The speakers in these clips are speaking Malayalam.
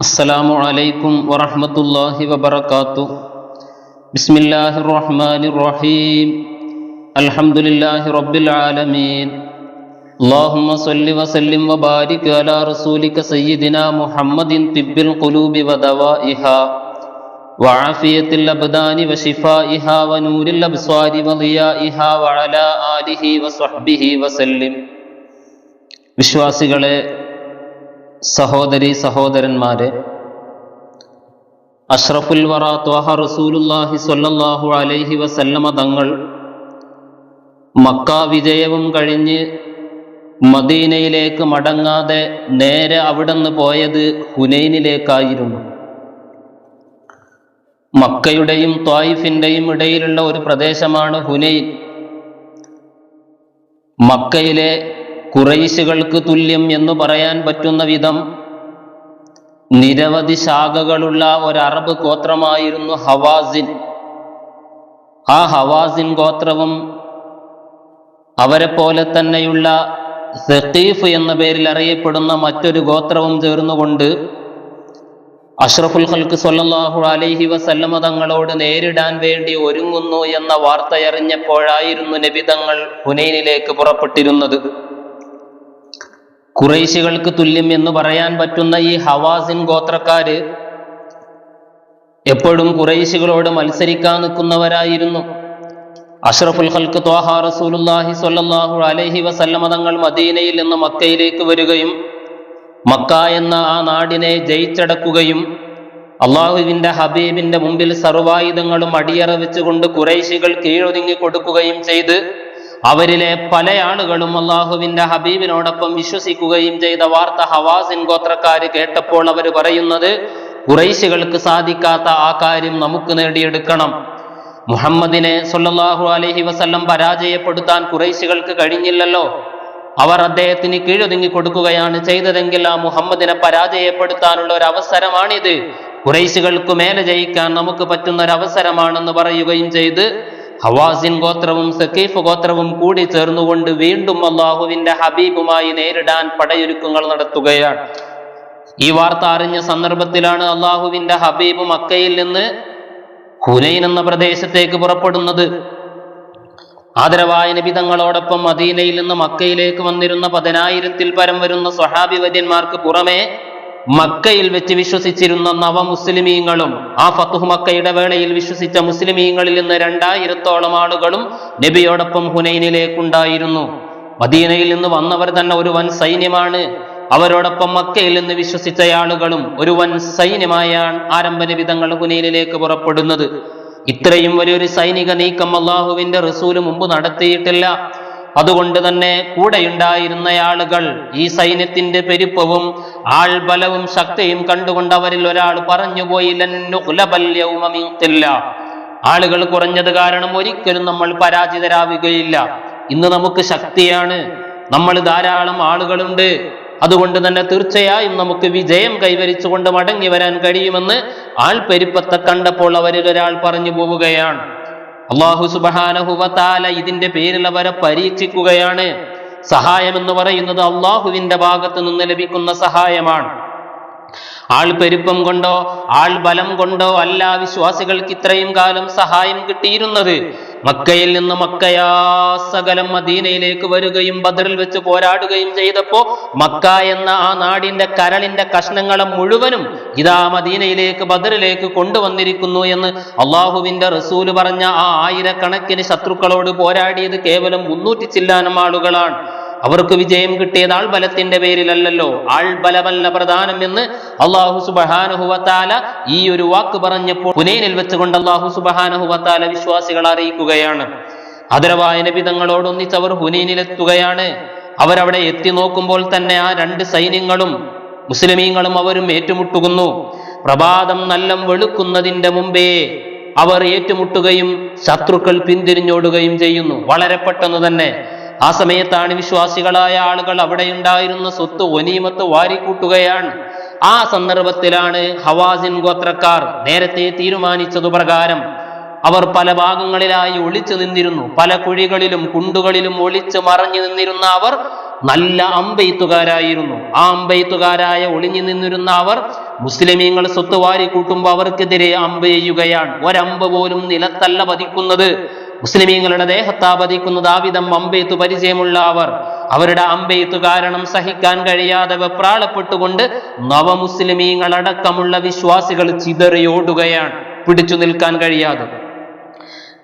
السلام عليكم ورحمة الله وبركاته بسم الله الرحمن الرحيم الحمد لله رب العالمين اللهم صل وسلم وبارك على رسولك سيدنا محمد طب القلوب ودوائها وعافية الأبدان وشفائها ونور الأبصار وضيائها وعلى آله وصحبه وسلم വിശ്വാസികളെ സഹോദരി സഹോദരന്മാരെ അഷ്റഫുൽ വറ ത്വഹ റസൂലുല്ലാഹി സ്വല്ലല്ലാഹു അലൈഹി വസല്ലമ തങ്ങൾ മക്ക വിജയവും കഴിഞ്ഞ് മദീനയിലേക്ക് മടങ്ങാതെ നേരെ അവിടുന്ന് പോയത് ഹുനൈനിലേക്കായിരുന്നു. മക്കയുടെയും ത്വായിഫിന്റെയും ഇടയിലുള്ള ഒരു പ്രദേശമാണ് ഹുനൈൻ. മക്കയിലെ കുറൈശുകൾക്ക് തുല്യം എന്ന് പറയാൻ പറ്റുന്ന വിധം നിരവധി ശാഖകളുള്ള ഒരു അറബ് ഗോത്രമായിരുന്നു ഹവാസിൻ. ആ ഹവാസിൻ ഗോത്രവും അവരെ പോലെ തന്നെയുള്ള സഖീഫ് എന്ന പേരിൽ അറിയപ്പെടുന്ന മറ്റൊരു ഗോത്രവും ചേർന്നുകൊണ്ട് അഷ്റഫുൽ ഖൽക്ക് സല്ലല്ലാഹു അലൈഹി വസല്ലമ തങ്ങളോട് നേരിടാൻ വേണ്ടി ഒരുങ്ങുന്നു എന്ന വാർത്തയറിഞ്ഞപ്പോഴായിരുന്നു നബി തങ്ങൾ ഹുനൈനിലേക്ക് പുറപ്പെട്ടിരുന്നത്. കുറേശികൾക്ക് തുല്യം എന്ന് പറയാൻ പറ്റുന്ന ഈ ഹവാസിൻ ഗോത്രക്കാര് എപ്പോഴും കുറേശികളോട് മത്സരിക്കാൻ നിൽക്കുന്നവരായിരുന്നു. അഷ്റഫുൽ ഹൽക്ക് ത്വാഹ റസൂലുല്ലാഹി സ്വല്ലല്ലാഹു അലൈഹി വസല്ലമ തങ്ങൾ മദീനയിൽ നിന്ന് മക്കയിലേക്ക് വരികയും മക്ക എന്ന ആ നാടിനെ ജയിച്ചടക്കുകയും അള്ളാഹുവിന്റെ ഹബീബിന്റെ മുമ്പിൽ സർവായുധങ്ങളും അടിയറ വെച്ചുകൊണ്ട് കുറേശികൾ കീഴൊതുങ്ങി കൊടുക്കുകയും ചെയ്ത് അവരിലെ പല ആളുകളും അള്ളാഹുവിന്റെ ഹബീബിനോടൊപ്പം വിശ്വസിക്കുകയും ചെയ്ത വാർത്ത ഹവാസിൻ ഗോത്രക്കാർ കേട്ടപ്പോൾ അവർ പറയുന്നത് കുറൈശികൾക്ക് സാധിക്കാത്ത ആ കാര്യം നമുക്ക് നേടിയെടുക്കണം. മുഹമ്മദിനെ സൊല്ലാഹു അലഹി വസല്ലം പരാജയപ്പെടുത്താൻ കുറൈശികൾക്ക് കഴിഞ്ഞില്ലല്ലോ. അവർ അദ്ദേഹത്തിന് കീഴൊതുങ്ങി കൊടുക്കുകയാണ് ചെയ്തതെങ്കിൽ ആ മുഹമ്മദിനെ പരാജയപ്പെടുത്താനുള്ള ഒരു അവസരമാണിത്. കുറൈശികൾക്ക് മേലെ ജയിക്കാൻ നമുക്ക് പറ്റുന്ന ഒരു അവസരമാണെന്ന് പറയുകയും ചെയ്ത് ഹവാസിൻ ഗോത്രവും സക്കീഫ് ഗോത്രവും കൂടി ചേർന്നുകൊണ്ട് വീണ്ടും അള്ളാഹുവിന്റെ ഹബീബുമായി നേരിടാൻ പടയൊരുക്കങ്ങൾ നടത്തുകയാണ്. ഈ വാർത്ത അറിഞ്ഞ സന്ദർഭത്തിലാണ് അള്ളാഹുവിന്റെ ഹബീബ് മക്കയിൽ നിന്ന് ഹുനൈൻ എന്ന പ്രദേശത്തേക്ക് പുറപ്പെടുന്നത്. ആദരവായ നിബിതങ്ങളോടൊപ്പം മദീനയിൽ നിന്ന് മക്കയിലേക്ക് വന്നിരുന്ന പതിനായിരത്തിൽ പരം വരുന്ന സ്വഹാബി വര്യന്മാർക്ക് പുറമെ മക്കയിൽ വെച്ച് വിശ്വസിച്ചിരുന്ന നവമുസ്ലിമീങ്ങളും ആ ഫത്തുഹ് മക്കയുടെ വേളയിൽ വിശ്വസിച്ച മുസ്ലിമീങ്ങളിൽ നിന്ന് രണ്ടായിരത്തോളം ആളുകളും നബിയോടൊപ്പം ഹുനൈനിലേക്കുണ്ടായിരുന്നു. മദീനയിൽ നിന്ന് വന്നവർ തന്നെ ഒരു വൻ സൈന്യമാണ്. അവരോടൊപ്പം മക്കയിൽ നിന്ന് വിശ്വസിച്ച ആളുകളും ഒരു വൻ സൈന്യമായാണ് ആരംഭന വിധങ്ങൾ ഹുനൈനിലേക്ക് പുറപ്പെടുന്നത്. ഇത്രയും വലിയൊരു സൈനിക നീക്കം അള്ളാഹുവിന്റെ റസൂൽ മുമ്പ് നടത്തിയിട്ടില്ല. അതുകൊണ്ട് തന്നെ കൂടെയുണ്ടായിരുന്ന ആളുകൾ ഈ സൈന്യത്തിന്റെ പെരുപ്പവും ആൾബലവും ശക്തിയും കണ്ടുകൊണ്ട് അവരിൽ ഒരാൾ പറഞ്ഞുപോയില്ല ആളുകൾ കുറഞ്ഞത് കാരണം ഒരിക്കലും നമ്മൾ പരാജിതരാവുകയില്ല. ഇന്ന് നമുക്ക് ശക്തിയാണ്. നമ്മൾ ധാരാളം ആളുകളുണ്ട്. അതുകൊണ്ട് തന്നെ തീർച്ചയായും നമുക്ക് വിജയം കൈവരിച്ചുകൊണ്ട് മടങ്ങി വരാൻ കഴിയുമെന്ന് ആൾ പെരുപ്പത്തെ കണ്ടപ്പോൾ അവരിൽ ഒരാൾ പറഞ്ഞു പോവുകയാണ്. അള്ളാഹു സുബാനഹുവത്താല ഇതിന്റെ പേരിൽ അവരെ പരീക്ഷിക്കുകയാണ്. സഹായം എന്ന് പറയുന്നത് അള്ളാഹുവിന്റെ ഭാഗത്ത് നിന്ന് ലഭിക്കുന്ന സഹായമാണ്. ആൾ പെരുപ്പം കൊണ്ടോ ആൾ ബലം കൊണ്ടോ അല്ല വിശ്വാസികൾക്ക് ഇത്രയും കാലം സഹായം കിട്ടിയിരുന്നത്. മക്കയിൽ നിന്ന് മക്കയാ സകലം മദീനയിലേക്ക് വരികയും ബദറിൽ വെച്ച് പോരാടുകയും ചെയ്തപ്പോ മക്ക എന്ന ആ നാടിന്റെ കരളിന്റെ കഷ്ണങ്ങളെ മുഴുവനും ഇതാ മദീനയിലേക്ക് ബദറിലേക്ക് കൊണ്ടുവന്നിരിക്കുന്നു എന്ന് അള്ളാഹുവിന്റെ റസൂൽ പറഞ്ഞ ആ ആയിരക്കണക്കിന് ശത്രുക്കളോട് പോരാടിയത് കേവലം മുന്നൂറ്റി ചില്ലാനം ആളുകളാണ്. അവർക്ക് വിജയം കിട്ടിയത് ആൾബലത്തിന്റെ പേരിലല്ലല്ലോ. ആൾബലമല്ല പ്രധാനം എന്ന് അള്ളാഹു സുബഹാനുഹുവത്താല ഈ ഒരു വാക്ക് പറഞ്ഞപ്പോൾ പുനേനിൽ വെച്ചുകൊണ്ട് അള്ളാഹു സുബഹാനുഹുവത്താല വിശ്വാസികൾ അറിയിക്കുകയാണ്. ആദരവായ നബിതങ്ങളോടൊന്നിച്ച് അവർ ഹുനീനിലെത്തുകയാണ് അവരവിടെ എത്തി നോക്കുമ്പോൾ തന്നെ ആ രണ്ട് സൈന്യങ്ങളും മുസ്ലിമീങ്ങളും അവരും ഏറ്റുമുട്ടുകുന്നു പ്രഭാതം നല്ല വെളുക്കുന്നതിന്റെ മുമ്പേ അവർ ഏറ്റുമുട്ടുകയും ശത്രുക്കൾ പിന്തിരിഞ്ഞോടുകയും ചെയ്യുന്നു. വളരെ പെട്ടെന്ന് തന്നെ ആ സമയത്താണ് വിശ്വാസികളായ ആളുകൾ അവിടെ ഉണ്ടായിരുന്ന സ്വത്ത് ഒനീമത്ത് വാരിക്കൂട്ടുകയാണ്. ആ സന്ദർഭത്തിലാണ് ഹവാസിൻ ഗോത്രക്കാർ നേരത്തെ തീരുമാനിച്ചതു പ്രകാരം അവർ പല ഭാഗങ്ങളിലായി ഒളിച്ചു നിന്നിരുന്നു. പല കുഴികളിലും കുണ്ടുകളിലും ഒളിച്ചു മറഞ്ഞു നിന്നിരുന്ന അവർ നല്ല അമ്പെയ്ത്തുകാരായിരുന്നു. ആ അമ്പെയ്ത്തുകാരായ ഒളിഞ്ഞു നിന്നിരുന്ന അവർ മുസ്ലിമീങ്ങൾ സ്വത്ത് വാരി കൂട്ടുമ്പോൾ അവർക്കെതിരെ അമ്പ് ചെയ്യുകയാണ്. ഒരമ്പ് പോലും നിലത്തല്ല പതിക്കുന്നത്. മുസ്ലിമീങ്ങളുടെ ദേഹത്താ പതിക്കുന്നത് ആവിധം അമ്പെയ്ത്തു പരിചയമുള്ള അവർ. അവരുടെ അമ്പെയ്ത്തു കാരണം സഹിക്കാൻ കഴിയാതെ വെപ്രാളപ്പെട്ടുകൊണ്ട് നവമുസ്ലിമീങ്ങളടക്കമുള്ള വിശ്വാസികൾ ചിതറിയോടുകയാണ്. പിടിച്ചു നിൽക്കാൻ കഴിയാതെ.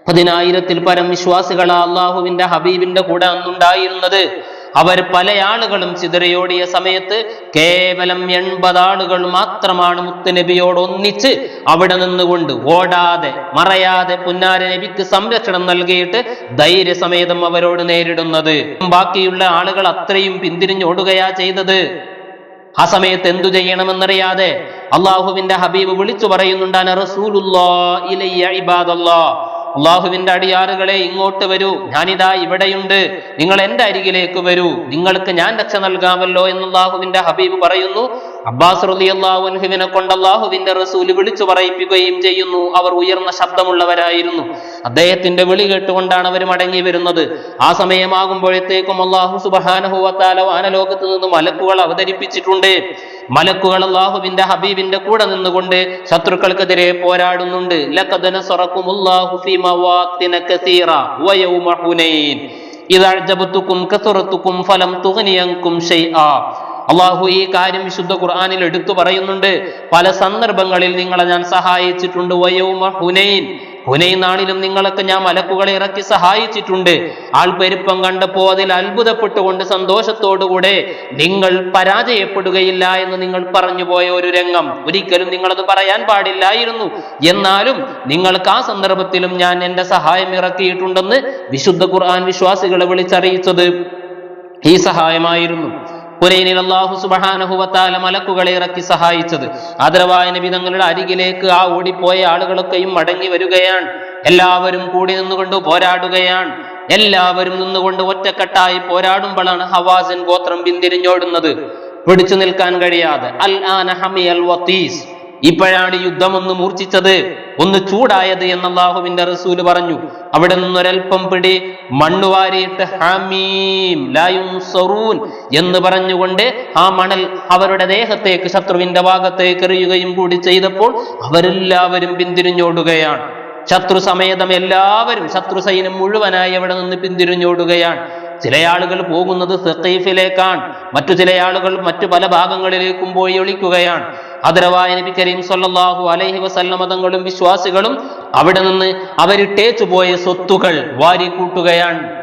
പതിനായിരത്തിൽ പരം വിശ്വാസികളാ അള്ളാഹുവിന്റെ ഹബീബിന്റെ കൂടെ അന്നുണ്ടായിരുന്നത്. അവർ പല ആളുകളും ചിതറിയോടിയ സമയത്ത് കേവലം എൺപത് ആളുകൾ മാത്രമാണ് മുത്തുനബിയോട് ഒന്നിച്ച് അവിടെ നിന്നുകൊണ്ട് ഓടാതെ മറയാതെ പുന്നാര നബിക്ക് സംരക്ഷണം നൽകിയിട്ട് ധൈര്യസമേതം അവരോട് നേരിടുന്നത് ബാക്കിയുള്ള ആളുകൾ അത്രയും പിന്തിരിഞ്ഞോടുകയാ ചെയ്തത് ആ സമയത്ത് എന്തു ചെയ്യണമെന്നറിയാതെ അള്ളാഹുവിന്റെ ഹബീബ് വിളിച്ചു പറയുന്നുണ്ടാണ് റസൂലുല്ലാ ഇലയ്യ ഇബാദല്ലാ." അള്ളാഹുവിന്റെ അടിയാറുകളെ ഇങ്ങോട്ട് വരൂ. ഞാനിതാ ഇവിടെയുണ്ട്. നിങ്ങൾ എന്റെ അരികിലേക്ക് വരൂ. നിങ്ങൾക്ക് ഞാൻ രക്ഷ നൽകാമല്ലോ എന്ന് അള്ളാഹുവിന്റെ ഹബീബ് പറയുന്നു. അബ്ബാസ് റലി അള്ളാഹുവിനെ കൊണ്ട് അള്ളാഹുവിന്റെ റസൂൽ വിളിച്ചു പറയിപ്പിക്കുകയും ചെയ്യുന്നു. അവർ ഉയർന്ന ശബ്ദമുള്ളവരായിരുന്നു. അദ്ദേഹത്തിന്റെ വിളി കേട്ടുകൊണ്ടാണ് അവർ മടങ്ങി വരുന്നത്. ആ സമയമാകുമ്പോഴത്തേക്കും അള്ളാഹു സുബാനഹുവത്താല വാനലോകത്ത് നിന്ന് മലക്കുകൾ അവതരിപ്പിച്ചിട്ടുണ്ട്. മലക്കുകൾ അള്ളാഹുവിന്റെ ഹബീബിന്റെ കൂടെ നിന്നുകൊണ്ട് ശത്രുക്കൾക്കെതിരെ പോരാടുന്നുണ്ട്. കസറതുക്കും ഫലം ഷൈആ. അള്ളാഹു ഈ കാര്യം വിശുദ്ധ ഖുർആാനിൽ എടുത്തു പറയുന്നുണ്ട്. പല സന്ദർഭങ്ങളിൽ നിങ്ങളെ ഞാൻ സഹായിച്ചിട്ടുണ്ട്. വയൗമ ഹുനൈൻ. ഹുനൈൻ നാളിലും നിങ്ങളൊക്കെ ഞാൻ മലക്കുകളെ ഇറക്കി സഹായിച്ചിട്ടുണ്ട്. ആൾപ്പെരുപ്പം കണ്ടപ്പോ അതിൽ അത്ഭുതപ്പെട്ടുകൊണ്ട് സന്തോഷത്തോടുകൂടെ നിങ്ങൾ പരാജയപ്പെടുകയില്ല എന്ന് നിങ്ങൾ പറഞ്ഞു പോയ ഒരു രംഗം. ഒരിക്കലും നിങ്ങളത് പറയാൻ പാടില്ലായിരുന്നു. എന്നാലും നിങ്ങൾക്ക് ആ സന്ദർഭത്തിലും ഞാൻ എന്റെ സഹായം ഇറക്കിയിട്ടുണ്ടെന്ന് വിശുദ്ധ ഖുർആൻ വിശ്വാസികളെ വിളിച്ചറിയിച്ചത്. ഈ സഹായമായിരുന്നു. പുരയിനിൽ അള്ളാഹു സുബഹാനഹുവത്താല മലക്കുകളെ ഇറക്കി സഹായിച്ചത്. ആദരവായ നബി തങ്ങളുടെ അരികിലേക്ക് ആ ഓടിപ്പോയ ആളുകളൊക്കെയും മടങ്ങി വരികയാണ്. എല്ലാവരും കൂടി നിന്നുകൊണ്ട് പോരാടുകയാണ്. എല്ലാവരും നിന്നുകൊണ്ട് ഒറ്റക്കെട്ടായി പോരാടുമ്പോഴാണ് ഹവാസിൻ ഗോത്രം പിന്തിരിഞ്ഞോടുന്നത്. പിടിച്ചു നിൽക്കാൻ കഴിയാതെ. അൽ ആന ഹമിയൽ വത്തീസ് ഇപ്പോഴാണ് യുദ്ധം ഒന്ന് മൂർച്ഛിച്ചത്. ഒന്ന് ചൂടായത് എന്ന് അള്ളാഹുവിന്റെ റസൂൽ പറഞ്ഞു. അവിടെ നിന്നൊരൽപ്പം പിടി മണ്ണുവാരിയിട്ട് ഹാമീം ലായും സറൂൻ എന്ന് പറഞ്ഞുകൊണ്ട് ആ മണൽ അവരുടെ ദേഹത്തേക്ക് ശത്രുവിന്റെ ഭാഗത്തേക്ക് എറിയുകയും കൂടി ചെയ്തപ്പോൾ അവരെല്ലാവരും പിന്തിരിഞ്ഞോടുകയാണ്. ശത്രു സമേതം എല്ലാവരും ശത്രു സൈന്യം മുഴുവനായി അവിടെ നിന്ന് പിന്തിരിഞ്ഞോടുകയാണ്. ചില ആളുകൾ പോകുന്നത് സഖീഫിലേക്കാണ്. മറ്റു ചില ആളുകൾ മറ്റു പല ഭാഗങ്ങളിലേക്കും പോയി ഒളിക്കുകയാണ്. ആദരവായ നബി കരീം സല്ലാഹു അലൈഹി വസല്ലമ തങ്ങളും വിശ്വാസികളും അവിടെ നിന്ന് അവരിട്ടേച്ചു പോയ സ്വത്തുകൾ വാരിക്കൂട്ടുകയാണ്.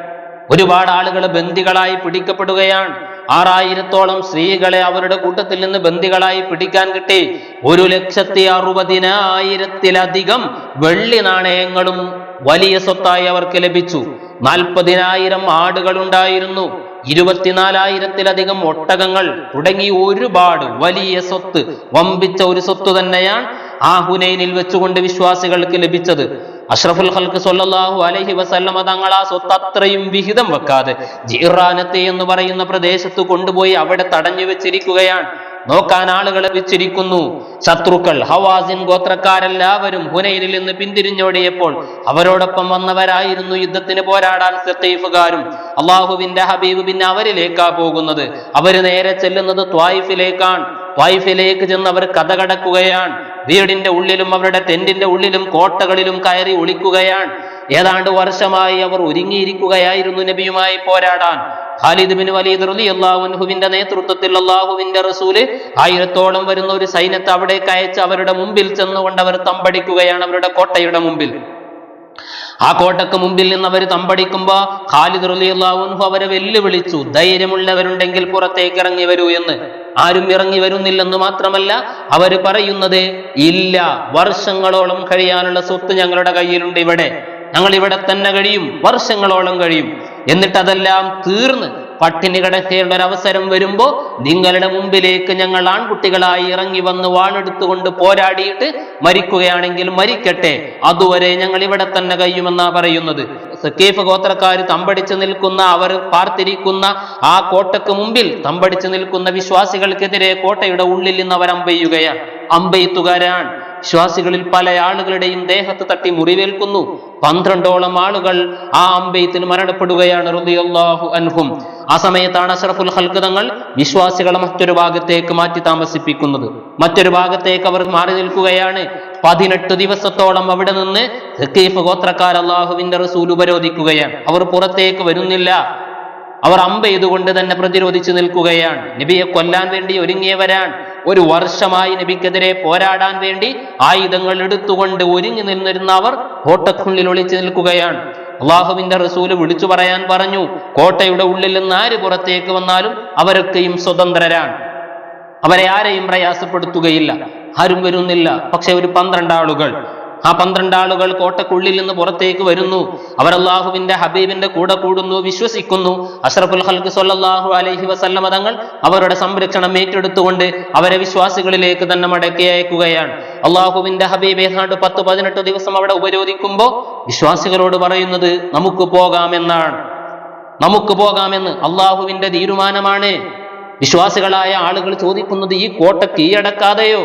ഒരുപാട് ആളുകൾ ബന്ദികളായി പിടിക്കപ്പെടുകയാണ്. ആറായിരത്തോളം സ്ത്രീകളെ അവരുടെ കൂട്ടത്തിൽ നിന്ന് ബന്ദികളായി പിടിക്കാൻ കിട്ടി. ഒരു ലക്ഷത്തി അറുപതിനായിരത്തിലധികം വെള്ളി നാണയങ്ങളും വലിയ സ്വത്തായി അവർക്ക് ലഭിച്ചു. നാൽപ്പതിനായിരം ആടുകൾ ഉണ്ടായിരുന്നു ഇരുപത്തിനാലായിരത്തിലധികം ഒട്ടകങ്ങൾ തുടങ്ങി ഒരുപാട് വലിയ സ്വത്ത് വമ്പിച്ച ഒരു സ്വത്ത് തന്നെയാണ് ആ ഹുനൈനിൽ വെച്ചുകൊണ്ട് വിശ്വാസികൾക്ക് ലഭിച്ചത്. അഷ്റഫുൽ ഖൽക്ക് സൊല്ലാഹു അലഹി വസല്ലമ തങ്ങൾ ആ സ്വത്ത് അത്രയും വിഹിതം വെക്കാതെ ജീറാനത്തെ എന്ന് പറയുന്ന പ്രദേശത്ത് കൊണ്ടുപോയി അവിടെ തടഞ്ഞു വെച്ചിരിക്കുകയാണ്. നോക്കാൻ ആളുകളെ വെച്ചിരിക്കുന്നു. ശത്രുക്കൾ ഹവാസിൻ ഗോത്രക്കാരെല്ലാവരും ഹുനൈനിൽ നിന്ന് പിന്തിരിഞ്ഞോടിയപ്പോൾ അവരോടൊപ്പം വന്നവരായിരുന്നു യുദ്ധത്തിന് പോരാടാൻ സത്തീഫുകാരും. അള്ളാഹുവിന്റെ ഹബീബ് പിന്നെ അവരിലേക്കാ പോകുന്നത്. അവർ നേരെ ചെല്ലുന്നത് ത്വായിഫിലേക്കാണ്. ത്വായിഫിലേക്ക് ചെന്ന് അവർ കഥ കടക്കുകയാണ്. വീടിന്റെ ഉള്ളിലും അവരുടെ ടെന്റിന്റെ ഉള്ളിലും കോട്ടകളിലും കയറി ഒളിക്കുകയാണ്. ഏതാണ്ട് വർഷമായി അവർ ഒരുങ്ങിയിരിക്കുകയായിരുന്നു നബിയുമായി പോരാടാൻ. ഖാലിദ് ബിൻ വലീദ് റളിയല്ലാഹു അൻഹുവിന്റെ നേതൃത്വത്തിൽ അള്ളാഹുവിന്റെ റസൂൽ ആയിരത്തോളം വരുന്ന ഒരു സൈന്യത്തെ അവിടേക്ക് അയച്ച് അവരുടെ മുമ്പിൽ ചെന്നുകൊണ്ട് അവർ തമ്പടിക്കുകയാണ് അവരുടെ കോട്ടയുടെ മുമ്പിൽ. ആ കോട്ടക്ക് മുമ്പിൽ നിന്ന് അവർ തമ്പടിക്കുമ്പോ ഖാലിദ് റളിയല്ലാഹു അൻഹു അവരെ വെല്ലുവിളിച്ചു. ധൈര്യമുള്ളവരുണ്ടെങ്കിൽ പുറത്തേക്ക് ഇറങ്ങി വരൂ എന്ന്. ആരും ഇറങ്ങി വരുന്നില്ലെന്ന് മാത്രമല്ല അവർ പറയുന്നത് ഇല്ല വർഷങ്ങളോളം കഴിയാനുള്ള സ്വത്ത് ഞങ്ങളുടെ കയ്യിലുണ്ട് ഇവിടെ. ഞങ്ങൾ ഇവിടെ തന്നെ കഴിയും വർഷങ്ങളോളം കഴിയും. എന്നിട്ട് അതെല്ലാം തീർന്ന് പട്ടിണി കിടക്കേണ്ട ഒരു അവസരം വരുമ്പോൾ നിങ്ങളുടെ മുമ്പിലേക്ക് ഞങ്ങൾ ആൺകുട്ടികളായി ഇറങ്ങി വന്ന് വാണെടുത്തുകൊണ്ട് പോരാടിയിട്ട് മരിക്കുകയാണെങ്കിൽ മരിക്കട്ടെ. അതുവരെ ഞങ്ങൾ ഇവിടെ തന്നെ കഴിയുമെന്നാ പറയുന്നത്. സക്കീഫ് ഗോത്രക്കാർ തമ്പടിച്ചു നിൽക്കുന്ന അവർ പാർത്തിരിക്കുന്ന ആ കോട്ടയ്ക്ക് മുമ്പിൽ തമ്പടിച്ചു നിൽക്കുന്ന വിശ്വാസികൾക്കെതിരെ കോട്ടയുടെ ഉള്ളിൽ നിന്ന് അവർ അമ്പെയ്യുകയാണ്. അമ്പെയ്ത്തുകാരാണ്. വിശ്വാസികളിൽ പല ആളുകളുടെയും ദേഹത്ത് തട്ടി മുറിവേൽക്കുന്നു. പന്ത്രണ്ടോളം ആളുകൾ ആ അമ്പയത്തിന് മരണപ്പെടുകയാണ് അൻഹും. ആ സമയത്താണ് അഷറഫുൽ ഹൽക്ക് തങ്ങൾ വിശ്വാസികളെ മറ്റൊരു ഭാഗത്തേക്ക് മാറ്റി താമസിപ്പിക്കുന്നത്. മറ്റൊരു ഭാഗത്തേക്ക് അവർ മാറി നിൽക്കുകയാണ്. പതിനെട്ട് ദിവസത്തോളം അവിടെ നിന്ന് ഗോത്രക്കാർ അള്ളാഹുവിന്റെ റസൂൽ ഉപരോധിക്കുകയാണ്. അവർ പുറത്തേക്ക് വരുന്നില്ല. അവർ അമ്പ ചെയ്തുകൊണ്ട് തന്നെ പ്രതിരോധിച്ചു നിൽക്കുകയാണ്. നബിയെ കൊല്ലാൻ വേണ്ടി ഒരുങ്ങിയവരാണ്. ഒരു വർഷമായി നബിക്കെതിരെ പോരാടാൻ വേണ്ടി ആയുധങ്ങൾ എടുത്തുകൊണ്ട് ഒരുങ്ങി നിന്നിരുന്ന അവർ കോട്ടക്കുള്ളിൽ ഒളിച്ചു നിൽക്കുകയാണ്. അള്ളാഹുവിന്റെ റസൂൽ വിളിച്ചു പറയാൻ പറഞ്ഞു കോട്ടയുടെ ഉള്ളിൽ നിന്ന് ആര് പുറത്തേക്ക് വന്നാലും അവരൊക്കെയും സ്വതന്ത്രരാണ്. അവരെ ആരെയും പ്രയാസപ്പെടുത്തുകയില്ല ആരും വരുന്നില്ല. പക്ഷെ ഒരു പന്ത്രണ്ട് ആളുകൾ ആ പന്ത്രണ്ട് ആളുകൾ കോട്ടക്കുള്ളിൽ നിന്ന് പുറത്തേക്ക് വരുന്നു. അവർ അള്ളാഹുവിന്റെ ഹബീബിന്റെ കൂടെ കൂടുന്നു വിശ്വസിക്കുന്നു. അഷ്റഫുൽ ഹൽക്ക് സൊല്ലാഹു അലഹി വസല്ലമ തങ്ങൾ അവരുടെ സംരക്ഷണം ഏറ്റെടുത്തുകൊണ്ട് അവരെ വിശ്വാസികളിലേക്ക് തന്നെ മടക്കി അയക്കുകയാണ്. അള്ളാഹുവിന്റെ ഹബീബ് ഏതാണ്ട് പത്ത് പതിനെട്ട് ദിവസം അവിടെ ഉപരോധിക്കുമ്പോൾ വിശ്വാസികളോട് പറയുന്നത് നമുക്ക് പോകാമെന്നാണ്. നമുക്ക് പോകാമെന്ന് അള്ളാഹുവിന്റെ തീരുമാനമാണ്. വിശ്വാസികളായ ആളുകൾ ചോദിക്കുന്നത് ഈ കോട്ട കീഴടക്കാതെയോ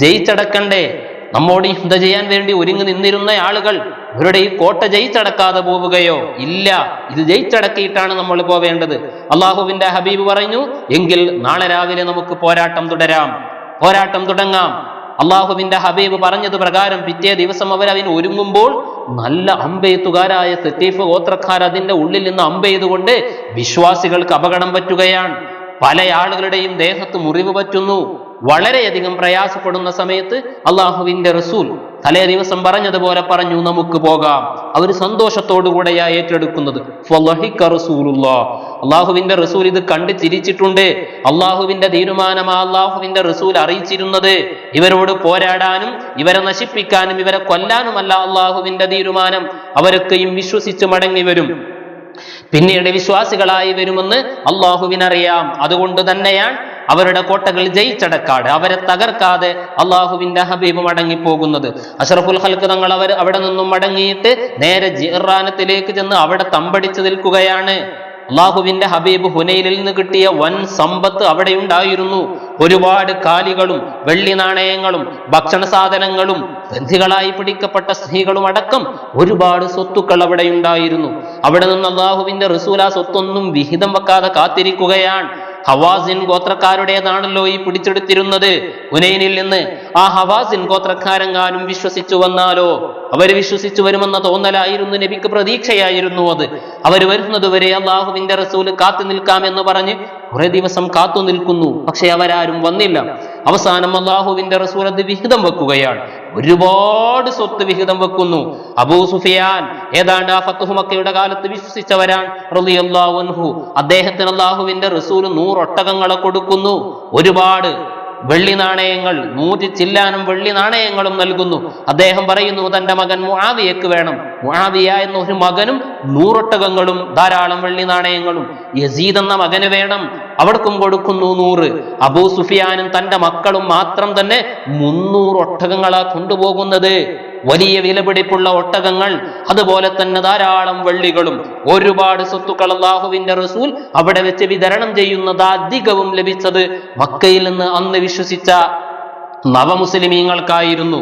ജയിച്ചടക്കണ്ടേ? നമ്മോട് യുദ്ധ ചെയ്യാൻ വേണ്ടി ഒരുങ്ങി നിന്നിരുന്ന ആളുകൾ ഇവരുടെ ഈ കോട്ട ജയിച്ചടക്കാതെ പോവുകയോ? ഇല്ല. ഇത് ജയിച്ചടക്കിയിട്ടാണ് നമ്മൾ പോവേണ്ടത്. അള്ളാഹുവിന്റെ ഹബീബ് പറഞ്ഞു എങ്കിൽ നാളെ രാവിലെ നമുക്ക് പോരാട്ടം തുടരാം. പോരാട്ടം തുടങ്ങാം. അള്ളാഹുവിന്റെ ഹബീബ് പറഞ്ഞത് പ്രകാരം പിറ്റേ ദിവസം അവർ അതിന് ഒരുങ്ങുമ്പോൾ നല്ല അമ്പെയ്ത്തുകാരായ സത്തീഫ് ഗോത്രക്കാർ അതിന്റെ ഉള്ളിൽ നിന്ന് അമ്പെയ്തുകൊണ്ട് വിശ്വാസികൾക്ക് അപകടം പറ്റുകയാണ്. പല ആളുകളുടെയും ദേഹത്ത് മുറിവ് പറ്റുന്നു. വളരെയധികം പ്രയാസപ്പെടുന്ന സമയത്ത് അള്ളാഹുവിന്റെ റസൂൽ തലേ ദിവസം പറഞ്ഞതുപോലെ പറഞ്ഞു നമുക്ക് പോകാം. അവർ സന്തോഷത്തോടുകൂടെയാ ഏറ്റെടുക്കുന്നത്. അള്ളാഹുവിന്റെ റസൂൽ ഇത് കണ്ട് ചിരിച്ചിട്ടുണ്ട്. അള്ളാഹുവിന്റെ തീരുമാനമാ അള്ളാഹുവിന്റെ റസൂൽ അറിയിച്ചിരുന്നത്. ഇവരോട് പോരാടാനും ഇവരെ നശിപ്പിക്കാനും ഇവരെ കൊല്ലാനുമല്ല അള്ളാഹുവിന്റെ തീരുമാനം. അവരൊക്കെയും വിശ്വസിച്ച് മടങ്ങി വരും. പിന്നീട് വിശ്വാസികളായി വരുമെന്ന് അള്ളാഹുവിനറിയാം. അതുകൊണ്ട് തന്നെയാണ് അവരുടെ കോട്ടകൾ ജയിച്ചടക്കാട്. അവരെ തകർക്കാതെ അള്ളാഹുവിന്റെ ഹബീബ് മടങ്ങിപ്പോകുന്നത്. അഷറഫുൽ ഹൽക്ക് തങ്ങൾ അവർ അവിടെ നിന്നും മടങ്ങിയിട്ട് നേരെ ജിറാനത്തിലേക്ക് ചെന്ന് അവിടെ തമ്പടിച്ചു നിൽക്കുകയാണ്. അള്ളാഹുവിന്റെ ഹബീബ് ഹുനൈലിൽ നിന്ന് കിട്ടിയ വൻ സമ്പത്ത് അവിടെ ഉണ്ടായിരുന്നു ഒരുപാട് കാലികളും വെള്ളി നാണയങ്ങളും ഭക്ഷണ സാധനങ്ങളും ബന്ധികളായി പിടിക്കപ്പെട്ട സ്ത്രീകളും അടക്കം ഒരുപാട് സ്വത്തുക്കൾ അവിടെ ഉണ്ടായിരുന്നു അവിടെ നിന്ന് അള്ളാഹുവിന്റെ റസൂൽ ആ സ്വത്തൊന്നും വിഹിതം വെക്കാതെ കാത്തിരിക്കുകയാണ്. ഹവാസിൻ ഗോത്രക്കാരുടേതാണല്ലോ ഈ പിടിച്ചെടുത്തിരുന്നത്. ഉനൈനിൽ നിന്ന് ആ ഹവാസിൻ ഗോത്രക്കാരെങ്ങാനും വിശ്വസിച്ചു വന്നാലോ? അവർ വിശ്വസിച്ചു വരുമെന്ന തോന്നലായിരുന്നു നബിക്ക് പ്രതീക്ഷയായിരുന്നു അത്. അവർ വരുന്നതുവരെ അള്ളാഹുവിന്റെ റസൂൽ കാത്തു നിൽക്കാമെന്ന് പറഞ്ഞ് കുറെ ദിവസം കാത്തു നിൽക്കുന്നു. പക്ഷെ അവരാരും വന്നില്ല. അവസാനം അള്ളാഹുവിന്റെ റസൂൽ അത് വിഹിതം വെക്കുകയാണ്. ഒരുപാട് സ്വത്ത് വിഹിതം വെക്കുന്നു. അബൂ സുഫിയാൻ ഏതാണ്ട് ആ ഫത്തുഹുമക്കയുടെ കാലത്ത് വിശ്വസിച്ചവരാണ്. റളിയല്ലാഹു അൻഹു. അദ്ദേഹത്തിന് അള്ളാഹുവിന്റെ റസൂൽ നൂറൊട്ടകങ്ങളെ കൊടുക്കുന്നു. ഒരുപാട്. വെള്ളി നാണയങ്ങൾ നൂറ്റി ചില്ലാനും വെള്ളി നാണയങ്ങളും നൽകുന്നു. അദ്ദേഹം പറയുന്നു തന്റെ മകൻ മുഹാവിയക്ക് വേണം. മുഹാവിയ എന്ന ഒരു മകനും നൂറൊട്ടകങ്ങളും ധാരാളം വെള്ളി നാണയങ്ങളും. യസീദ് എന്ന മകന് വേണം. അവർക്കും കൊടുക്കുന്നു നൂറ്. അബൂ സുഫിയാനും തന്റെ മക്കളും മാത്രം തന്നെ മുന്നൂറ് ഒട്ടകങ്ങളാ കൊണ്ടുപോകുന്നത്. വലിയ വിലപിടിപ്പുള്ള ഒട്ടകങ്ങൾ അതുപോലെ തന്നെ ധാരാളം വെള്ളികളും. ഒരുപാട് സ്വത്തുക്കൾ അള്ളാഹുവിന്റെ റസൂൽ അവിടെ വെച്ച് വിതരണം ചെയ്യുന്നത് അധികവും ലഭിച്ചത് മക്കയിൽ നിന്ന് അന്ന് വിശ്വസിച്ച നവമുസ്ലിമീങ്ങൾക്കായിരുന്നു.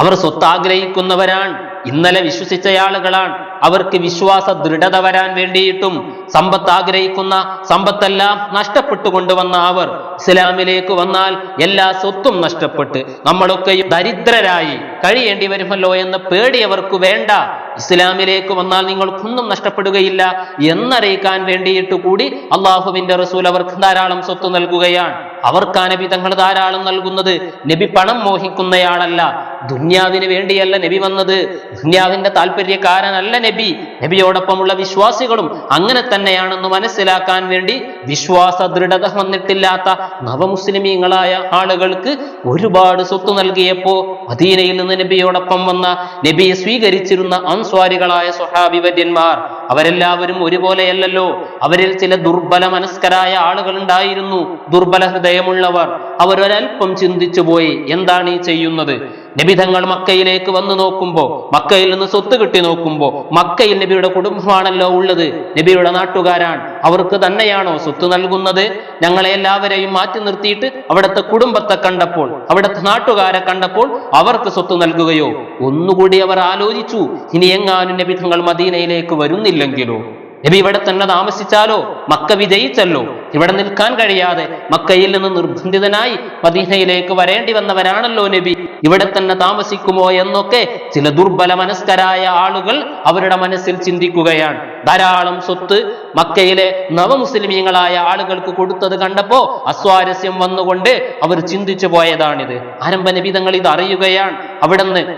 അവർ സ്വത്ത് ആഗ്രഹിക്കുന്നവരാണ് ഇന്നലെ വിശ്വസിച്ച ആളുകളാണ്. അവർക്ക് വിശ്വാസ ദൃഢത വരാൻ വേണ്ടിയിട്ടും സമ്പത്ത് ആഗ്രഹിക്കുന്ന സമ്പത്തെല്ലാം നഷ്ടപ്പെട്ടു കൊണ്ടുവന്ന അവർ ഇസ്ലാമിലേക്ക് വന്നാൽ എല്ലാ സ്വത്തും നഷ്ടപ്പെട്ട് നമ്മളൊക്കെ ദരിദ്രരായി കഴിയേണ്ടി വരുമല്ലോ എന്ന് പേടി അവർക്ക് വേണ്ട. ഇസ്ലാമിലേക്ക് വന്നാൽ നിങ്ങൾക്കൊന്നും നഷ്ടപ്പെടുകയില്ല എന്നറിയിക്കാൻ വേണ്ടിയിട്ട് കൂടി അള്ളാഹുവിന്റെ റസൂൽ അവർക്ക് ധാരാളം സ്വത്ത് നൽകുകയാണ്. അവർക്ക് നബി തങ്ങൾ ധാരാളം നൽകുന്നത് നബി പണം മോഹിക്കുന്നയാളല്ല. ദുന്യാവിന് വേണ്ടിയല്ല നബി വന്നത്. ദുന്യാവിന്റെ താല്പര്യക്കാരനല്ല നബി. നബിയോടൊപ്പമുള്ള വിശ്വാസികളും അങ്ങനെ തന്നെയാണെന്ന് മനസ്സിലാക്കാൻ വേണ്ടി വിശ്വാസ ദൃഢത വന്നിട്ടില്ലാത്ത നവമുസ്ലിമീങ്ങളായ ആളുകൾക്ക് ഒരുപാട് സ്വത്ത് നൽകിയപ്പോ മദീനയിൽ നിന്ന് നബിയോടൊപ്പം വന്ന നബിയെ സ്വീകരിച്ചിരുന്ന അൻസ്വാരികളായ സ്വഹാബിവര്യന്മാർ അവരെല്ലാവരും ഒരുപോലെയല്ലല്ലോ. അവരിൽ ചില ദുർബല മനസ്കരായ ആളുകൾ ഉണ്ടായിരുന്നു. ദുർബല ഹൃദയ ഹൃദയമുള്ളവർ അവരൊരൽപ്പം ചിന്തിച്ചു പോയി എന്താണ് ഈ ചെയ്യുന്നത്? നബിതങ്ങൾ മക്കയിലേക്ക് വന്നു നോക്കുമ്പോ മക്കയിൽ നിന്ന് സ്വത്ത് കിട്ടി നോക്കുമ്പോ മക്കയിൽ നബിയുടെ കുടുംബമാണല്ലോ ഉള്ളത്. നബിയുടെ നാട്ടുകാരാണ്. അവർക്ക് തന്നെയാണോ സ്വത്ത് നൽകുന്നത്? ഞങ്ങളെ എല്ലാവരെയും മാറ്റി നിർത്തിയിട്ട് അവിടുത്തെ കുടുംബത്തെ കണ്ടപ്പോൾ അവിടുത്തെ നാട്ടുകാരെ കണ്ടപ്പോൾ അവർക്ക് സ്വത്ത് നൽകുകയോ? ഒന്നുകൂടി അവർ ആലോചിച്ചു. ഇനി എങ്ങാനും നബി തങ്ങൾ മദീനയിലേക്ക് വരുന്നില്ലെങ്കിലോ? നബി ഇവിടെ തന്നെ താമസിച്ചാലോ? മക്ക വിജയിച്ചല്ലോ. ഇവിടെ നിൽക്കാൻ കഴിയാതെ മക്കയിൽ നിന്ന് നിർബന്ധിതനായി മദീനയിലേക്ക് വരേണ്ടി വന്നവരാണല്ലോ നബി. ഇവിടെ തന്നെ താമസിക്കുമോ എന്നൊക്കെ ചില ദുർബല മനസ്കരായ ആളുകൾ അവരുടെ മനസ്സിൽ ചിന്തിക്കുകയാണ്. ധാരാളം സ്വത്ത് മക്കയിലെ നവമുസ്ലിമീങ്ങളായ ആളുകൾക്ക് കൊടുത്തത് കണ്ടപ്പോ അസ്വാരസ്യം വന്നുകൊണ്ട് അവർ ചിന്തിച്ചു പോയതാണിത്. ആരംഭ നബിതങ്ങൾ ഇത് അറിയുകയാണ്. അവിടെ നിന്ന്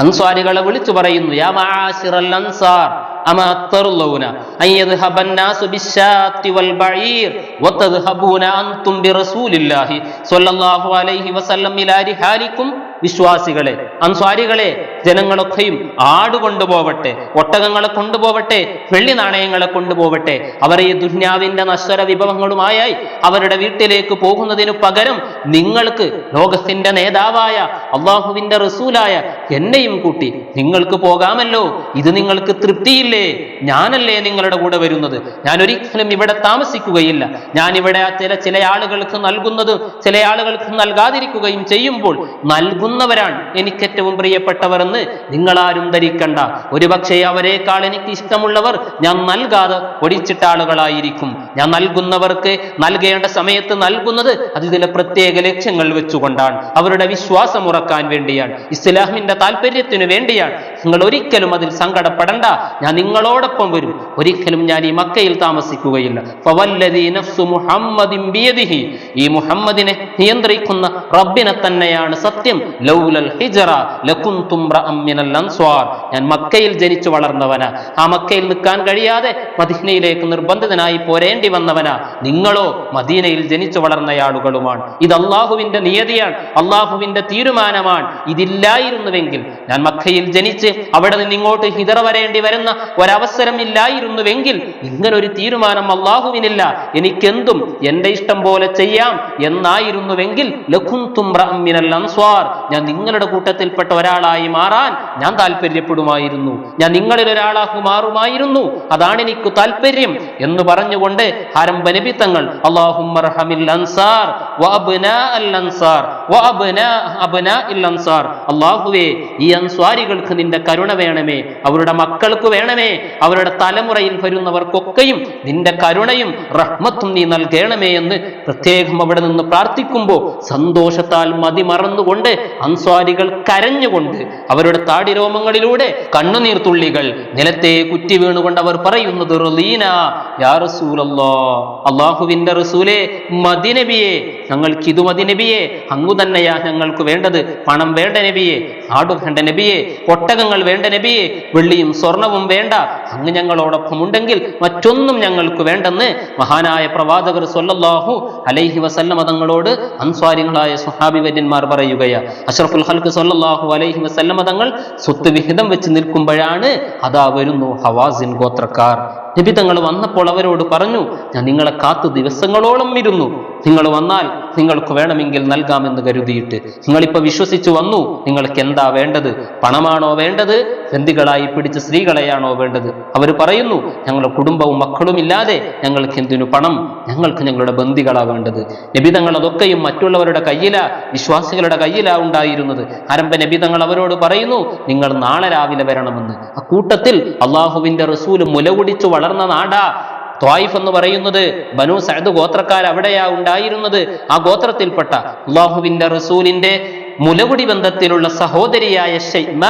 അൻസ്വാരികളെ വിളിച്ചു പറയുന്നു യാ വിശ്വാസികളെ അൻസ്വാരികളെ ജനങ്ങളൊക്കെയും ആട് കൊണ്ടുപോവട്ടെ ഒട്ടകങ്ങളെ കൊണ്ടുപോവട്ടെ വെള്ളി നാണയങ്ങളെ കൊണ്ടുപോവട്ടെ. അവരെ ഈ ദുന്യാവിന്റെ നശ്വര വിഭവങ്ങളുമായി അവരുടെ വീട്ടിലേക്ക് പോകുന്നതിനു പകരം നിങ്ങൾക്ക് ലോകത്തിന്റെ നേതാവായ അള്ളാഹുവിന്റെ റസൂലായ എന്നെയും കൂട്ടി നിങ്ങൾക്ക് പോകാമല്ലോ. ഇത് നിങ്ങൾക്ക് തൃപ്തിയിൽ ഞാനല്ലേ? നിങ്ങളുടെ കൂടെ വരുന്നത്? ഞാൻ ഒരിക്കലും ഇവിടെ താമസിക്കുകയില്ല. ഞാൻ ഇവിടെ ചില ചില ആളുകൾക്ക് നൽകുന്നത് ചില ആളുകൾക്ക് നൽകാതിരിക്കുകയും ചെയ്യുമ്പോൾ നൽകുന്നവരാണ് എനിക്ക് ഏറ്റവും പ്രിയപ്പെട്ടവർ എന്ന് നിങ്ങളാരും ധരിക്കണ്ട. ഒരുപക്ഷെ അവരെക്കാൾ എനിക്ക് ഇഷ്ടമുള്ളവർ ഞാൻ നൽകാതെ ഒടിച്ചിട്ട ആളുകളായിരിക്കും. ഞാൻ നൽകുന്നവർക്ക് നൽകേണ്ട സമയത്ത് നൽകുന്നത് അത് ചില പ്രത്യേക ലക്ഷ്യങ്ങൾ വെച്ചുകൊണ്ടാണ്. അവരുടെ വിശ്വാസം ഉറക്കാൻ വേണ്ടിയാണ്. ഇസ്ലാമിന്റെ താല്പര്യത്തിനു വേണ്ടിയാണ് നിങ്ങൾ ഒരിക്കലും അതിൽ സങ്കടപ്പെടണ്ട. ഞാൻ നിങ്ങളോടൊപ്പം വരും. ഒരിക്കലും ഞാൻ ഈ മക്കയിൽ താമസിക്കുകയില്ല. ഈ മുഹമ്മദിനെ നിയന്ത്രിക്കുന്ന റബ്ബിനെ തന്നെയാണ് സത്യം. ലൗലൽ ഹിജറ ഞാൻ മക്കയിൽ ജനിച്ചു വളർന്നവനാ. ആ മക്കയിൽ നിൽക്കാൻ കഴിയാതെ മദീനയിലേക്ക് നിർബന്ധിതനായി പോരേണ്ടി വന്നവനാ. നിങ്ങളോ മദീനയിൽ ജനിച്ചു വളർന്ന ആളുകളുമാണ് ഇത് അള്ളാഹുവിന്റെ നിയതിയാണ്. അള്ളാഹുവിന്റെ തീരുമാനമാണ്. ഇതില്ലായിരുന്നുവെങ്കിൽ ഞാൻ മക്കയിൽ ജനിച്ച് അവിടെ നിന്ന് ഇങ്ങോട്ട് ഹിതർ വരേണ്ടി വരുന്ന ഒരവസരം ഇല്ലായിരുന്നുവെങ്കിൽ ഒരു തീരുമാനം അള്ളാഹുവിനില്ല. എനിക്കെന്തും എന്റെ ഇഷ്ടം പോലെ ചെയ്യാം എന്നായിരുന്നുവെങ്കിൽ ലഖുന്തും റഅം മിനൽ അൻസ്വാർ. ഞാൻ നിങ്ങളുടെ കൂട്ടത്തിൽപ്പെട്ട ഒരാളായി മാറാൻ ഞാൻ താല്പര്യപ്പെടുമായിരുന്നു ഞാൻ നിങ്ങളിൽ ഒരാളാക്കി മാറുമായിരുന്നു. അതാണ് എനിക്ക് താല്പര്യം എന്ന് പറഞ്ഞുകൊണ്ട് ആരംഭ നബിത്തങ്ങൾ അള്ളാഹുമ്മർഹമിൽ അൻസാർ അൻസാർ അബ്നാ അൻസാർ. അള്ളാഹുവേ ഈ അൻസ്വാരികൾക്ക് നിന്റെ കരുണ വേണമേ. അവരുടെ മക്കൾക്ക് വേണമേ. അവരുടെ തലമുറയിൽ വരുന്നവർക്കൊക്കെയും നിന്റെ കരുണയും റഹ്മത്തും നീ നൽകണമേ എന്ന് പ്രത്യേകം അവിടെ നിന്ന് പ്രാർത്ഥിക്കുമ്പോൾ സന്തോഷത്താൽ മതിമറന്നുകൊണ്ട് അൻസ്വാരികൾ കരഞ്ഞുകൊണ്ട് അവരുടെ താടിരോമങ്ങളിലൂടെ കണ്ണുനീർ തുള്ളികൾ നിലത്തെ കുറ്റി വീണുകൊണ്ട് അവർ പറയുന്നത് അള്ളാഹുവിന്റെ റസൂലെ മദിനബിയെ ഞങ്ങൾക്ക് ഇത് മദിനബിയെ അങ്ങു തന്നെയാ ഞങ്ങൾക്ക് വേണ്ടത് പണം വേണ്ട നബിയെ ആടു വേണ്ട നബിയെ ഒട്ടകങ്ങൾ വേണ്ട നബിയെ വെള്ളിയും സ്വർണവും വേണ്ട. അങ്ങ് ഞങ്ങളോടൊപ്പം ഉണ്ടെങ്കിൽ മറ്റൊന്നും ഞങ്ങൾക്ക് വേണ്ടെന്ന് മഹാനായ പ്രവാചകർ സൊല്ലാഹു അലൈഹി വസല്ലമ തങ്ങളോട് അൻസ്വാരികളായ സുഹാബി വര്യന്മാർ പറയുകയാ അഷ്റഫുൽ ഹൽക്ക് സൊല്ലാഹു അലൈഹി വസല്ലമ തങ്ങൾ സ്വത്ത് വിഹിതം വെച്ച് നിൽക്കുമ്പോഴാണ് അതാ വരുന്നു ഹവാസിൻ ഗോത്രക്കാർ. നബി തങ്ങൾ വന്നപ്പോൾ അവരോട് പറഞ്ഞു ഞാൻ നിങ്ങളെ കാത്തു ദിവസങ്ങളോളം ഇരുന്നു. നിങ്ങൾ വന്നാൽ നിങ്ങൾക്ക് വേണമെങ്കിൽ നൽകാമെന്ന് കരുതിയിട്ട്. നിങ്ങളിപ്പോൾ വിശ്വസിച്ചു വന്നു നിങ്ങൾക്ക് എന്താ വേണ്ടത്? പണമാണോ വേണ്ടത്? ബന്ധികളായി പിടിച്ച സ്ത്രീകളെയാണോ വേണ്ടത്? അവർ പറയുന്നു ഞങ്ങളുടെ കുടുംബവും മക്കളും ഇല്ലാതെ ഞങ്ങൾക്ക് എന്തിനു പണം? ഞങ്ങൾക്ക് ഞങ്ങളുടെ ബന്ധികളാ വേണ്ടത്. നബിതങ്ങൾ അതൊക്കെയും മറ്റുള്ളവരുടെ കയ്യിലാ വിശ്വാസികളുടെ കയ്യിലാ ഉണ്ടായിരുന്നത്. ആരംഭ നബിതങ്ങൾ അവരോട് പറയുന്നു നിങ്ങൾ നാളെ രാവിലെ വരണമെന്ന്. ആ കൂട്ടത്തിൽ അള്ളാഹുവിന്റെ റസൂൽ മുലകുടിച്ചു വളർന്ന നാടാ. ത്വായിഫ് എന്ന് പറയുന്നത് ബനു സഅദ് ഗോത്രക്കാർ അവിടെയാ ഉണ്ടായിരുന്നത്. ആ ഗോത്രത്തിൽപ്പെട്ട അള്ളാഹുവിന്റെ റസൂലിന്റെ മുലകുടി ബന്ധത്തിലുള്ള സഹോദരിയായ ഷൈമ